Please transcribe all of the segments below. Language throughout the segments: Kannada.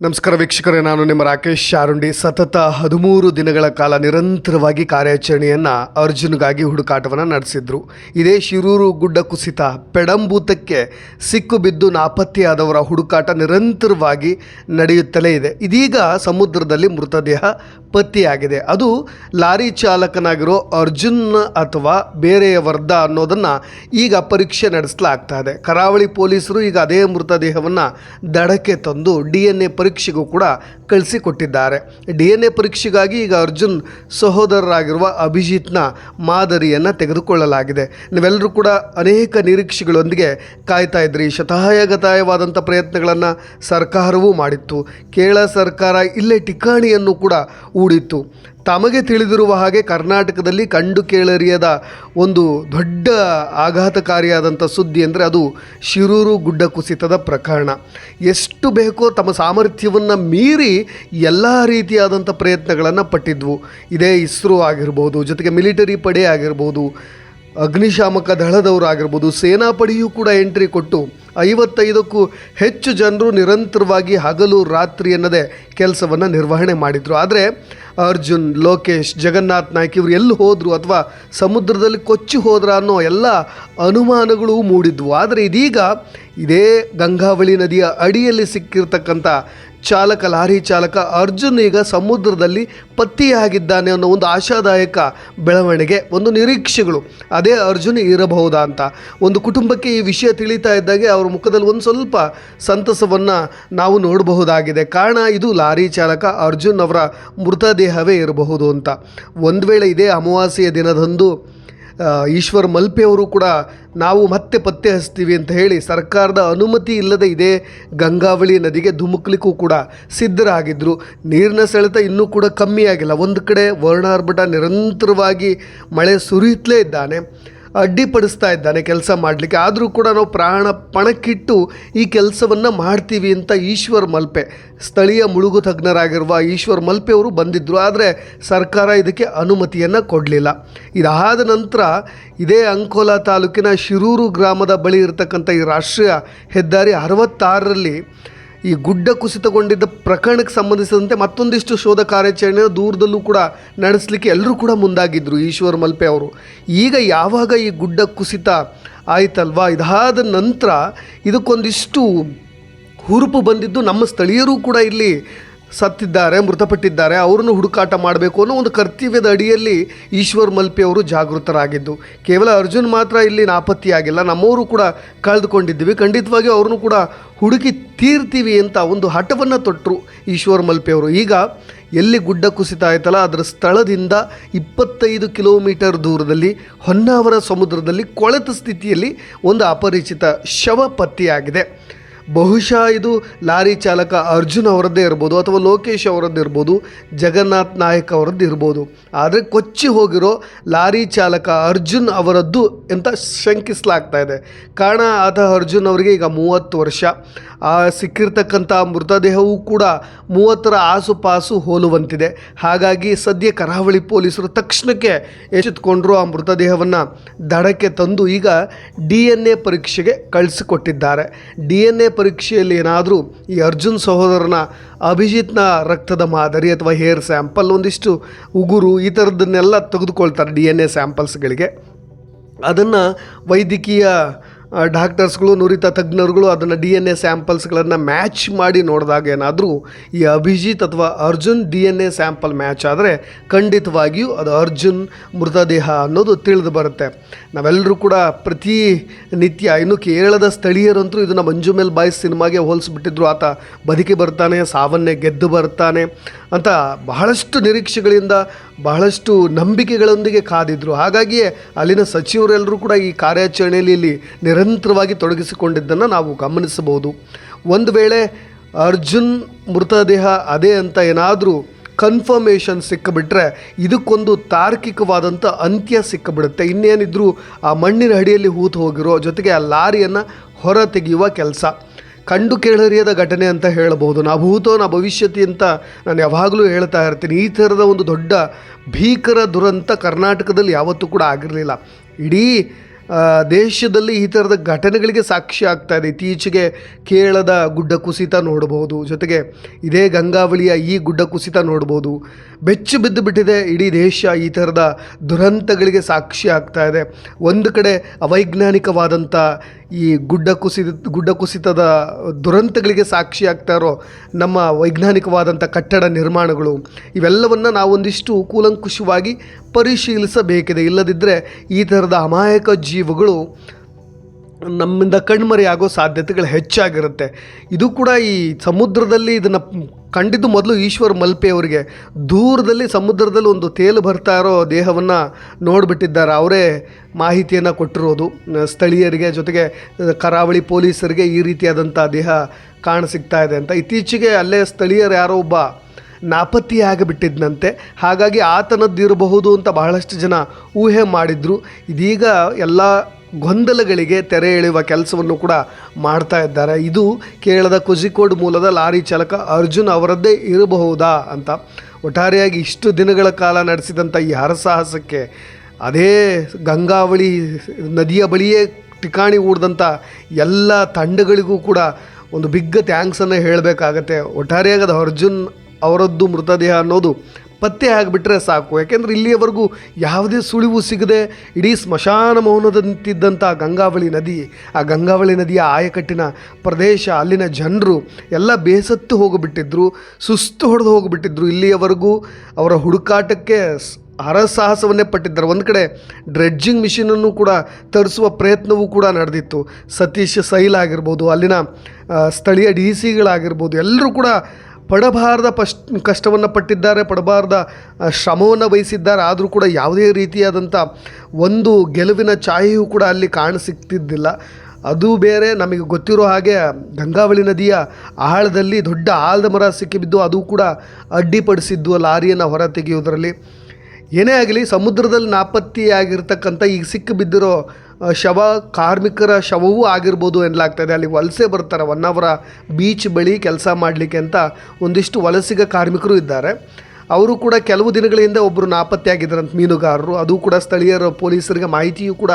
ನಮಸ್ಕಾರ ವೀಕ್ಷಕರೇ, ನಾನು ನಿಮ್ಮ ರಾಕೇಶ್ ಶಾರುಂಡಿ. ಸತತ ಹದಿಮೂರು ದಿನಗಳ ಕಾಲ ನಿರಂತರವಾಗಿ ಕಾರ್ಯಾಚರಣೆಯನ್ನು ಅರ್ಜುನ್ಗಾಗಿ ಹುಡುಕಾಟವನ್ನು ನಡೆಸಿದ್ರು. ಇದೇ ಶಿರೂರು ಗುಡ್ಡ ಕುಸಿತ ಪೆಡಂಬೂತಕ್ಕೆ ಸಿಕ್ಕು ಬಿದ್ದು ನಾಪತ್ತೆಯಾದವರ ಹುಡುಕಾಟ ನಿರಂತರವಾಗಿ ನಡೆಯುತ್ತಲೇ ಇದೆ. ಇದೀಗ ಸಮುದ್ರದಲ್ಲಿ ಮೃತದೇಹ ಪತ್ತೆಯಾಗಿದೆ. ಅದು ಲಾರಿ ಚಾಲಕನಾಗಿರೋ ಅರ್ಜುನ್ ಅಥವಾ ಬೇರೆಯವರ್ದ ಅನ್ನೋದನ್ನು ಈಗ ಪರೀಕ್ಷೆ ನಡೆಸಲಾಗ್ತಾ ಇದೆ. ಕರಾವಳಿ ಪೊಲೀಸರು ಈಗ ಅದೇ ಮೃತದೇಹವನ್ನು ದಡಕ್ಕೆ ತಂದು ಡಿ ಎನ್ ಎ ಪರೀಕ್ಷೆಗೂ ಕೂಡ ಕಳಿಸಿಕೊಟ್ಟಿದ್ದಾರೆ. ಡಿ ಎನ್ ಎ ಪರೀಕ್ಷೆಗಾಗಿ ಈಗ ಅರ್ಜುನ್ ಸಹೋದರರಾಗಿರುವ ಅಭಿಜಿತ್ನ ಮಾದರಿಯನ್ನು ತೆಗೆದುಕೊಳ್ಳಲಾಗಿದೆ. ನೀವೆಲ್ಲರೂ ಕೂಡ ಅನೇಕ ನಿರೀಕ್ಷೆಗಳೊಂದಿಗೆ ಕಾಯ್ತಾ ಇದ್ರಿ. ಶತಾಯಗತಾಯವಾದಂಥ ಪ್ರಯತ್ನಗಳನ್ನು ಸರ್ಕಾರವೂ ಮಾಡಿತ್ತು. ಕೇರಳ ಸರ್ಕಾರ ಇಲ್ಲೇ ಠಿಕಾಣಿಯನ್ನು ಕೂಡ ಹೂಡಿತ್ತು ತಮಗೆ ತಿಳಿದಿರುವ ಹಾಗೆ ಕರ್ನಾಟಕದಲ್ಲಿ ಕಂಡು ಕೇಳರಿಯದ ಒಂದು ದೊಡ್ಡ ಆಘಾತಕಾರಿಯಾದಂಥ ಸುದ್ದಿ ಅಂದರೆ ಅದು ಶಿರೂರು ಗುಡ್ಡ ಕುಸಿತದ ಪ್ರಕರಣ. ಎಷ್ಟು ಬೇಕೋ ತಮ್ಮ ಸಾಮರ್ಥ್ಯವನ್ನು ಮೀರಿ ಎಲ್ಲ ರೀತಿಯಾದಂಥ ಪ್ರಯತ್ನಗಳನ್ನು ಪಟ್ಟಿದ್ವು. ಇದೇ ಇಸ್ರೋ ಆಗಿರ್ಬೋದು, ಜೊತೆಗೆ ಮಿಲಿಟರಿ ಪಡೆ ಆಗಿರ್ಬೋದು, ಅಗ್ನಿಶಾಮಕ ದಳದವರು ಆಗಿರ್ಬೋದು, ಸೇನಾಪಡೆಯೂ ಕೂಡ ಎಂಟ್ರಿ ಕೊಟ್ಟು ಐವತ್ತೈದಕ್ಕೂ ಹೆಚ್ಚು ಜನರು ನಿರಂತರವಾಗಿ ಹಗಲು ರಾತ್ರಿ ಎನ್ನದೇ ಕೆಲಸವನ್ನು ನಿರ್ವಹಣೆ ಮಾಡಿದರು. ಆದರೆ ಅರ್ಜುನ್, ಲೋಕೇಶ್, ಜಗನ್ನಾಥ್ ನಾಯ್ಕ ಇವರು ಎಲ್ಲಿ ಹೋದರು ಅಥವಾ ಸಮುದ್ರದಲ್ಲಿ ಕೊಚ್ಚಿ ಹೋದ್ರ ಅನ್ನೋ ಎಲ್ಲ ಅನುಮಾನಗಳು ಮೂಡಿದ್ವು. ಆದರೆ ಇದೀಗ ಇದೇ ಗಂಗಾವಳಿ ನದಿಯ ಅಡಿಯಲ್ಲಿ ಸಿಕ್ಕಿರ್ತಕ್ಕಂಥ ಚಾಲಕ, ಲಾರಿ ಚಾಲಕ ಅರ್ಜುನ್ ಈಗ ಸಮುದ್ರದಲ್ಲಿ ಪತ್ತೆಯಾಗಿದ್ದಾನೆ ಅನ್ನೋ ಒಂದು ಆಶಾದಾಯಕ ಬೆಳವಣಿಗೆ, ಒಂದು ನಿರೀಕ್ಷೆಗಳು ಅದೇ ಅರ್ಜುನ್ ಇರಬಹುದಾ ಅಂತ. ಒಂದು ಕುಟುಂಬಕ್ಕೆ ಈ ವಿಷಯ ತಿಳಿತಾ ಇದ್ದಾಗೆ ಅವರ ಮುಖದಲ್ಲಿ ಒಂದು ಸ್ವಲ್ಪ ಸಂತಸವನ್ನು ನಾವು ನೋಡಬಹುದಾಗಿದೆ. ಕಾರಣ ಇದು ಲಾರಿ ಚಾಲಕ ಅರ್ಜುನ್ ಅವರ ಮೃತದೇಹವೇ ಇರಬಹುದು ಅಂತ. ಒಂದು ವೇಳೆ ಇದೇ ಅಮಾವಾಸ್ಯೆಯ ದಿನದಂದು ಈಶ್ವರ್ ಮಲ್ಪೆ ಅವರು ಕೂಡ ನಾವು ಮತ್ತೆ ಪತ್ತೆ ಹಚ್ತೀವಿ ಅಂತ ಹೇಳಿ ಸರ್ಕಾರದ ಅನುಮತಿ ಇಲ್ಲದೆ ಇದೇ ಗಂಗಾವಳಿ ನದಿಗೆ ಧುಮುಕ್ಲಿಕ್ಕೂ ಕೂಡ ಸಿದ್ಧರಾಗಿದ್ದರು ನೀರಿನ ಸೆಳೆತ ಇನ್ನೂ ಕೂಡ ಕಮ್ಮಿ ಆಗಿಲ್ಲ ಒಂದು ಕಡೆ ವರ್ಣಾರ್ಭಟ ನಿರಂತರವಾಗಿ ಮಳೆ ಸುರಿಯುತ್ತಲೇ ಇದ್ದಾನೆ. ಅಡ್ಡಿಪಡಿಸ್ತಾ ಇದ್ದಾನೆ ಕೆಲಸ ಮಾಡಲಿಕ್ಕೆ. ಆದರೂ ಕೂಡ ನಾವು ಪ್ರಾಣ ಪಣಕ್ಕಿಟ್ಟು ಈ ಕೆಲಸವನ್ನು ಮಾಡ್ತೀವಿ ಅಂತ ಈಶ್ವರ್ ಮಲ್ಪೆ, ಸ್ಥಳೀಯ ಮುಳುಗು ತಜ್ಞರಾಗಿರುವ ಈಶ್ವರ್ ಮಲ್ಪೆ ಅವರು ಬಂದಿದ್ದರು ಆದರೆ ಸರ್ಕಾರ ಇದಕ್ಕೆ ಅನುಮತಿಯನ್ನು ಕೊಡಲಿಲ್ಲ. ಇದಾದ ನಂತರ ಇದೇ ಅಂಕೋಲಾ ತಾಲೂಕಿನ ಶಿರೂರು ಗ್ರಾಮದ ಬಳಿ ಇರತಕ್ಕಂಥ ಈ ರಾಷ್ಟ್ರೀಯ ಹೆದ್ದಾರಿ ಅರವತ್ತಾರರಲ್ಲಿ ಈ ಗುಡ್ಡ ಕುಸಿತಗೊಂಡಿದ್ದ ಪ್ರಕರಣಕ್ಕೆ ಸಂಬಂಧಿಸಿದಂತೆ ಮತ್ತೊಂದಿಷ್ಟು ಶೋಧ ಕಾರ್ಯಾಚರಣೆ ದೂರದಲ್ಲೂ ಕೂಡ ನಡೆಸಲಿಕ್ಕೆ ಎಲ್ಲರೂ ಕೂಡ ಮುಂದಾಗಿದ್ದರು ಈಶ್ವರ್ ಮಲ್ಪೆ ಅವರು. ಈಗ ಯಾವಾಗ ಈ ಗುಡ್ಡ ಕುಸಿತ ಆಯಿತಲ್ವಾ? ಇದಾದ ನಂತರ ಇದಕ್ಕೊಂದಿಷ್ಟು ಹುರುಪು ಬಂದಿದ್ದು ನಮ್ಮ ಸ್ಥಳೀಯರು ಕೂಡ ಇಲ್ಲಿ ಸತ್ತಿದ್ದಾರೆ, ಮೃತಪಟ್ಟಿದ್ದಾರೆ, ಅವರನ್ನು ಹುಡುಕಾಟ ಮಾಡಬೇಕು ಅನ್ನೋ ಒಂದು ಕರ್ತವ್ಯದ ಅಡಿಯಲ್ಲಿ ಈಶ್ವರ್ ಮಲ್ಪೆ ಅವರು ಜಾಗೃತರಾಗಿದ್ದು. ಕೇವಲ ಅರ್ಜುನ್ ಮಾತ್ರ ಇಲ್ಲಿ ನಾಪತ್ತೆಯಾಗಿಲ್ಲ, ನಮ್ಮವರು ಕೂಡ ಕಳೆದುಕೊಂಡಿದ್ದೀವಿ. ಖಂಡಿತವಾಗಿಯೂ ಅವ್ರನ್ನು ಕೂಡ ಹುಡುಕಿ ತೀರ್ತೀವಿ ಅಂತ ಒಂದು ಹಠವನ್ನು ತೊಟ್ಟರು ಈಶ್ವರ್ ಮಲ್ಪೆ ಅವರು. ಈಗ ಎಲ್ಲಿ ಗುಡ್ಡ ಕುಸಿತ ಆಯ್ತಲ್ಲ ಅದರ ಸ್ಥಳದಿಂದ ಇಪ್ಪತ್ತೈದು ಕಿಲೋಮೀಟರ್ ದೂರದಲ್ಲಿ, ಹೊನ್ನಾವರ ಸಮುದ್ರದಲ್ಲಿ ಕೊಳೆತ ಸ್ಥಿತಿಯಲ್ಲಿ ಒಂದು ಅಪರಿಚಿತ ಶವ ಪತ್ತೆಯಾಗಿದೆ. ಬಹುಶಃ ಇದು ಲಾರಿ ಚಾಲಕ ಅರ್ಜುನ್ ಅವರದ್ದೇ ಇರ್ಬೋದು ಅಥವಾ ಲೋಕೇಶ್ ಅವರದ್ದು ಇರ್ಬೋದು, ಜಗನ್ನಾಥ್ ನಾಯಕ್ ಅವರದ್ದು ಇರ್ಬೋದು. ಆದರೆ ಕೊಚ್ಚಿ ಹೋಗಿರೋ ಲಾರಿ ಚಾಲಕ ಅರ್ಜುನ್ ಅವರದ್ದು ಅಂತ ಶಂಕಿಸಲಾಗ್ತಾ ಇದೆ. ಕಾರಣ ಆತ ಅರ್ಜುನ್ ಅವರಿಗೆ ಈಗ ಮೂವತ್ತು ವರ್ಷ. ಆ ಸಿಕ್ಕಿರ್ತಕ್ಕಂಥ ಮೃತದೇಹವೂ ಕೂಡ ಮೂವತ್ತರ ಆಸುಪಾಸು ಹೋಲುವಂತಿದೆ. ಹಾಗಾಗಿ ಸದ್ಯ ಕರಾವಳಿ ಪೊಲೀಸರು ತಕ್ಷಣಕ್ಕೆ ಎಚ್ಚೆತ್ಕೊಂಡ್ರು ಆ ಮೃತದೇಹವನ್ನು ದಡಕ್ಕೆ ತಂದು ಈಗ ಡಿ ಎನ್ ಎ ಪರೀಕ್ಷೆಗೆ ಕಳಿಸಿಕೊಟ್ಟಿದ್ದಾರೆ. ಡಿ ಎನ್ ಎ ಪರೀಕ್ಷೆಯಲ್ಲಿ ಏನಾದರೂ ಈ ಅರ್ಜುನ್ ಸಹೋದರನ ಅಭಿಜಿತ್ನ ರಕ್ತದ ಮಾದರಿ ಅಥವಾ ಹೇರ್ ಸ್ಯಾಂಪಲ್ ಒಂದಿಷ್ಟು ಉಗುರು ಈ ಥರದ್ದನ್ನೆಲ್ಲ ತೆಗೆದುಕೊಳ್ತಾರೆ ಡಿ ಎನ್ ಎ ಸ್ಯಾಂಪಲ್ಸ್ಗಳಿಗೆ. ಅದನ್ನು ವೈದ್ಯಕೀಯ ಡಾಕ್ಟರ್ಸ್ಗಳು, ನುರಿತ ತಜ್ಞರುಗಳು ಅದನ್ನು ಡಿ ಎನ್ ಎ ಸ್ಯಾಂಪಲ್ಸ್ಗಳನ್ನು ಮ್ಯಾಚ್ ಮಾಡಿ ನೋಡಿದಾಗ ಏನಾದರೂ ಈ ಅಭಿಜಿತ್ ಅಥವಾ Arjun D N A sample match ಆದರೆ ಖಂಡಿತವಾಗಿಯೂ ಅದು ಅರ್ಜುನ್ ಮೃತದೇಹ ಅನ್ನೋದು ತಿಳಿದು ಬರುತ್ತೆ. ನಾವೆಲ್ಲರೂ ಕೂಡ ಪ್ರತಿ ನಿತ್ಯ, ಇನ್ನು ಕೇರಳದ ಸ್ಥಳೀಯರಂತೂ ಇದನ್ನು ಮಂಜು ಮೇಲ್ ಬಾಯ್ಸ್ ಸಿನಿಮಾಗೆ ಹೋಲಿಸ್ಬಿಟ್ಟಿದ್ರು. ಆತ ಬದುಕಿ ಬರ್ತಾನೆ, ಸಾವನ್ನೇ ಗೆದ್ದು ಬರ್ತಾನೆ. ಅಂತ ಬಹಳಷ್ಟು ನಿರೀಕ್ಷೆಗಳಿಂದ ಬಹಳಷ್ಟು ನಂಬಿಕೆಗಳೊಂದಿಗೆ ಕಾದಿದ್ರು. ಹಾಗಾಗಿಯೇ ಅಲ್ಲಿನ ಸಚಿವರೆಲ್ಲರೂ ಕೂಡ ಈ ಕಾರ್ಯಾಚರಣೆಯಲ್ಲಿ ಇಲ್ಲಿ ನಿರಂತರವಾಗಿ ತೊಡಗಿಸಿಕೊಂಡಿದ್ದನ್ನು ನಾವು ಗಮನಿಸಬಹುದು. ಒಂದು ವೇಳೆ ಅರ್ಜುನ್ ಮೃತದೇಹ ಅದೇ ಅಂತ ಏನಾದರೂ ಕನ್ಫರ್ಮೇಷನ್ ಸಿಕ್ಕಿಬಿಟ್ರೆ ಇದಕ್ಕೊಂದು ತಾರ್ಕಿಕವಾದಂಥ ಅಂತ್ಯ ಸಿಕ್ಕಿಬಿಡುತ್ತೆ. ಇನ್ನೇನಿದ್ರೂ ಆ ಮಣ್ಣಿನ ಅಡಿಯಲ್ಲಿ ಹೂತು ಹೋಗಿರೋ ಜೊತೆಗೆ ಆ ಲಾರಿಯನ್ನು ಹೊರ ತೆಗೆಯುವ ಕೆಲಸ. ಕಂಡು ಕೇಳರಿಯದ ಘಟನೆ ಅಂತ ಹೇಳಬಹುದು. ನಾ ಭೂತೋ, ನಾ ಭವಿಷ್ಯತಿ ಅಂತ ನಾನು ಯಾವಾಗಲೂ ಹೇಳ್ತಾ ಇರ್ತೀನಿ. ಈ ಥರದ ಒಂದು ದೊಡ್ಡ ಭೀಕರ ದುರಂತ ಕರ್ನಾಟಕದಲ್ಲಿ ಯಾವತ್ತೂ ಕೂಡ ಆಗಿರಲಿಲ್ಲ. ಇಡೀ ದೇಶದಲ್ಲಿ ಈ ಥರದ ಘಟನೆಗಳಿಗೆ ಸಾಕ್ಷಿ ಆಗ್ತಾ ಇದೆ. ಇತ್ತೀಚೆಗೆ ಕೇರಳದ ಗುಡ್ಡ ಕುಸಿತ ನೋಡಬಹುದು. ಜೊತೆಗೆ ಇದೇ ಗಂಗಾವಳಿಯ ಈ ಗುಡ್ಡ ಕುಸಿತ ನೋಡ್ಬೋದು ಬೆಚ್ಚು ಬಿದ್ದು ಬಿಟ್ಟಿದೆ ಇಡೀ ದೇಶ ಈ ಥರದ ದುರಂತಗಳಿಗೆ ಸಾಕ್ಷಿ ಆಗ್ತಾ ಇದೆ. ಒಂದು ಕಡೆ ಅವೈಜ್ಞಾನಿಕವಾದಂಥ ಈ ಗುಡ್ಡ ಕುಸಿದ, ಗುಡ್ಡ ಕುಸಿತದ ದುರಂತಗಳಿಗೆ ಸಾಕ್ಷಿ ಆಗ್ತಾ ಇರೋ ನಮ್ಮ ವೈಜ್ಞಾನಿಕವಾದಂಥ ಕಟ್ಟಡ ನಿರ್ಮಾಣಗಳು, ಇವೆಲ್ಲವನ್ನು ನಾವೊಂದಿಷ್ಟು ಕೂಲಂಕುಷವಾಗಿ ಪರಿಶೀಲಿಸಬೇಕಿದೆ. ಇಲ್ಲದಿದ್ದರೆ ಈ ಥರದ ಅಮಾಯಕ ಜೀವಗಳು ನಮ್ಮಿಂದ ಕಣ್ಮರೆಯಾಗೋ ಸಾಧ್ಯತೆಗಳು ಹೆಚ್ಚಾಗಿರುತ್ತೆ. ಇದು ಕೂಡ ಈ ಸಮುದ್ರದಲ್ಲಿ ಇದನ್ನು ಕಂಡಿದ್ದು ಮೊದಲು ಈಶ್ವರ್ ಮಲ್ಪೆ ಅವರಿಗೆ. ದೂರದಲ್ಲಿ ಸಮುದ್ರದಲ್ಲಿ ಒಂದು ತೇಲು ಬರ್ತಾ ಇರೋ ದೇಹವನ್ನು ನೋಡಿಬಿಟ್ಟಿದ್ದಾರೆ. ಅವರೇ ಮಾಹಿತಿಯನ್ನು ಕೊಟ್ಟಿರೋದು. ಸ್ಥಳೀಯರಿಗೆ ಜೊತೆಗೆ ಕರಾವಳಿ ಪೊಲೀಸರಿಗೆ ಈ ರೀತಿಯಾದಂಥ ದೇಹ ಕಾಣಸಿಗ್ತಾ ಇದೆ ಅಂತ. ಇತ್ತೀಚೆಗೆ ಅಲ್ಲೇ ಸ್ಥಳೀಯರು ಯಾರೋ ಒಬ್ಬ ನಾಪತ್ತೆಯಾಗಿಬಿಟ್ಟಿದ್ದಂತೆ ಹಾಗಾಗಿ ಆತನದ್ದಿರಬಹುದು ಅಂತ ಬಹಳಷ್ಟು ಜನ ಊಹೆ ಮಾಡಿದ್ರು. ಇದೀಗ ಎಲ್ಲ ಗೊಂದಲಗಳಿಗೆ ತೆರೆ ಎಳೆಯುವ ಕೆಲಸವನ್ನು ಕೂಡ ಮಾಡ್ತಾ ಇದ್ದಾರೆ. ಇದು ಕೇರಳದ ಕುಜಿಕೋಡ್ ಮೂಲದ ಲಾರಿ ಚಾಲಕ ಅರ್ಜುನ್ ಅವರದ್ದೇ ಇರಬಹುದಾ ಅಂತ. ಒಟ್ಟಾರೆಯಾಗಿ ಇಷ್ಟು ದಿನಗಳ ಕಾಲ ನಡೆಸಿದಂಥ ಈ ಹರಸಾಹಸಕ್ಕೆ ಅದೇ ಗಂಗಾವಳಿ ನದಿಯ ಬಳಿಯೇ ಠಿಕಾಣಿ ಹೂಡ್ದಂಥ ಎಲ್ಲ ತಂಡಗಳಿಗೂ ಕೂಡ ಒಂದು ಬಿಗ್ಗ ಥ್ಯಾಂಕ್ಸನ್ನು ಹೇಳಬೇಕಾಗತ್ತೆ. ಒಟ್ಟಾರೆಯಾಗಿ ಅದು ಅರ್ಜುನ್ ಅವರದ್ದು ಮೃತದೇಹ ಅನ್ನೋದು ಪತ್ತೆ ಆಗಿಬಿಟ್ರೆ ಸಾಕು. ಯಾಕೆಂದರೆ ಇಲ್ಲಿಯವರೆಗೂ ಯಾವುದೇ ಸುಳಿವು ಸಿಗದೆ ಇಡೀ ಸ್ಮಶಾನ ಮೌನದಂತಿದ್ದಂಥ ಗಂಗಾವಳಿ ನದಿ, ಆ ಗಂಗಾವಳಿ ನದಿಯ ಆಯಕಟ್ಟಿನ ಪ್ರದೇಶ, ಅಲ್ಲಿನ ಜನರು ಎಲ್ಲ ಬೇಸತ್ತು ಹೋಗಿಬಿಟ್ಟಿದ್ರು, ಸುಸ್ತು ಹೊಡೆದು ಹೋಗಿಬಿಟ್ಟಿದ್ರು. ಇಲ್ಲಿಯವರೆಗೂ ಅವರ ಹುಡುಕಾಟಕ್ಕೆ ಹರಸಾಹಸವನ್ನೇ ಪಟ್ಟಿದ್ದಾರೆ. ಒಂದು ಕಡೆ ಡ್ರೆಡ್ಜಿಂಗ್ ಮಿಷಿನನ್ನು ಕೂಡ ತರಿಸುವ ಪ್ರಯತ್ನವೂ ಕೂಡ ನಡೆದಿತ್ತು. ಸತೀಶ್ ಸೈಲ್ ಆಗಿರ್ಬೋದು, ಅಲ್ಲಿನ ಸ್ಥಳೀಯ ಡಿ ಸಿಗಳಾಗಿರ್ಬೋದು ಎಲ್ಲರೂ ಕೂಡ ಪಡಬಾರದ ಪಶ್ ಕಷ್ಟವನ್ನು ಪಟ್ಟಿದ್ದಾರೆ ಪಡಬಾರದ ಶ್ರಮವನ್ನು ವಹಿಸಿದ್ದಾರೆ. ಆದರೂ ಕೂಡ ಯಾವುದೇ ರೀತಿಯಾದಂಥ ಒಂದು ಗೆಲುವಿನ ಛಾಯೆಯೂ ಕೂಡ ಅಲ್ಲಿ ಕಾಣಸಿಕ್ತಿದ್ದಿಲ್ಲ ಅದು ಬೇರೆ ನಮಗೆ ಗೊತ್ತಿರೋ ಹಾಗೆ ಗಂಗಾವಳಿ ನದಿಯ ಆಳದಲ್ಲಿ ದೊಡ್ಡ ಆಲದ ಮರ ಸಿಕ್ಕಿಬಿದ್ದು ಅದು ಕೂಡ ಅಡ್ಡಿಪಡಿಸಿದ್ದು ಲಾರಿಯನ್ನು ಹೊರ ತೆಗೆಯುವುದರಲ್ಲಿ. ಏನೇ ಆಗಲಿ ಸಮುದ್ರದಲ್ಲಿ ನಾಪತ್ತೆಯಾಗಿರ್ತಕ್ಕಂಥ ಈಗ ಸಿಕ್ಕು ಬಿದ್ದಿರೋ ಆ, ಶವ, ಕಾರ್ಮಿಕರ ಶವವೂ ಆಗಿರ್ಬೋದು ಎನ್ನಲಾಗ್ತದೆ. ಅಲ್ಲಿ ವಲಸೆ ಬರ್ತಾರೆ. ಹೊನ್ನಾವರ ಬೀಚ್ ಬಳಿ ಕೆಲಸ ಮಾಡಲಿಕ್ಕೆ ಅಂತ ಒಂದಿಷ್ಟು ವಲಸಿಗ ಕಾರ್ಮಿಕರು ಇದ್ದಾರೆ. ಅವರು ಕೂಡ ಕೆಲವು ದಿನಗಳ ಹಿಂದೆ ಒಬ್ಬರು ನಾಪತ್ತೆಯಾಗಿದ್ದಾರಂತ ಮೀನುಗಾರರು. ಅದು ಕೂಡ ಸ್ಥಳೀಯರ ಪೊಲೀಸರಿಗೆ ಮಾಹಿತಿಯೂ ಕೂಡ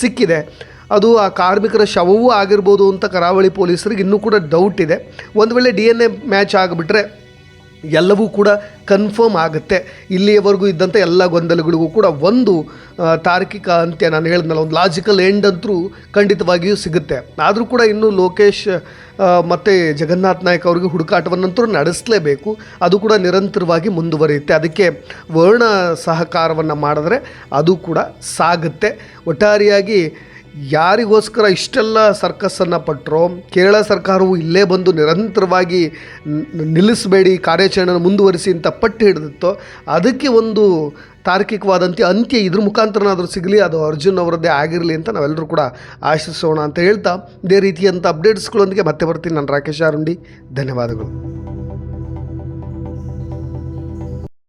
ಸಿಕ್ಕಿದೆ. ಅದು ಆ ಕಾರ್ಮಿಕರ ಶವವೂ ಆಗಿರ್ಬೋದು ಅಂತ ಕರಾವಳಿ ಪೊಲೀಸರಿಗೆ ಇನ್ನೂ ಕೂಡ ಡೌಟ್ ಇದೆ. ಒಂದು ವೇಳೆ ಡಿ ಎನ್ ಎ ಮ್ಯಾಚ್ ಆಗಿಬಿಟ್ರೆ ಎಲ್ಲವೂ ಕೂಡ ಕನ್ಫರ್ಮ್ ಆಗುತ್ತೆ. ಇಲ್ಲಿಯವರೆಗೂ ಇದ್ದಂಥ ಎಲ್ಲ ಗೊಂದಲಗಳಿಗೂ ಕೂಡ ಒಂದು ತಾರ್ಕಿಕ ಅಂತ್ಯ ನಾನು ಹೇಳಿದ್ನಲ್ಲ, ಒಂದು ಲಾಜಿಕಲ್ ಎಂಡ್ ಅಂತೂ ಖಂಡಿತವಾಗಿಯೂ ಸಿಗುತ್ತೆ. ಆದರೂ ಕೂಡ ಇನ್ನೂ ಲೋಕೇಶ್ ಮತ್ತು ಜಗನ್ನಾಥ್ ನಾಯಕ್ ಅವರಿಗೆ ಹುಡುಕಾಟವನ್ನಂತೂ ನಡೆಸಲೇಬೇಕು. ಅದು ಕೂಡ ನಿರಂತರವಾಗಿ ಮುಂದುವರಿಯುತ್ತೆ. ಅದಕ್ಕೆ ವರ್ಣ ಸಹಕಾರವನ್ನು ಮಾಡಿದ್ರೆ ಅದು ಕೂಡ ಸಾಗುತ್ತೆ. ಒಟ್ಟಾರೆಯಾಗಿ ಯಾರಿಗೋಸ್ಕರ ಇಷ್ಟೆಲ್ಲ ಸರ್ಕಸ್ಸನ್ನು ಪಟ್ಟರೋ ಕೇರಳ ಸರ್ಕಾರವು ಇಲ್ಲೇ ಬಂದು ನಿರಂತರವಾಗಿ ನಿಲ್ಲಿಸಬೇಡಿ, ಕಾರ್ಯಾಚರಣೆಯನ್ನು ಮುಂದುವರಿಸಿ ಅಂತ ಪಟ್ಟು ಹಿಡಿದಿತ್ತೋ, ಅದಕ್ಕೆ ಒಂದು ತಾರ್ಕಿಕವಾದಂತೆ ಅಂತ್ಯ ಇದ್ರ ಮುಖಾಂತರನಾದರೂ ಸಿಗಲಿ, ಅದು ಅರ್ಜುನ್ ಅವರದ್ದೇ ಆಗಿರಲಿ ಅಂತ ನಾವೆಲ್ಲರೂ ಕೂಡ ಆಶಿಸೋಣ ಅಂತ ಹೇಳ್ತಾ, ಇದೇ ರೀತಿಯಂಥ ಅಪ್ಡೇಟ್ಸ್ಗಳೊಂದಿಗೆ ಮತ್ತೆ ಬರ್ತೀನಿ. ನಾನು ರಾಕೇಶ್ ಆರುಂಡಿ. ಧನ್ಯವಾದಗಳು.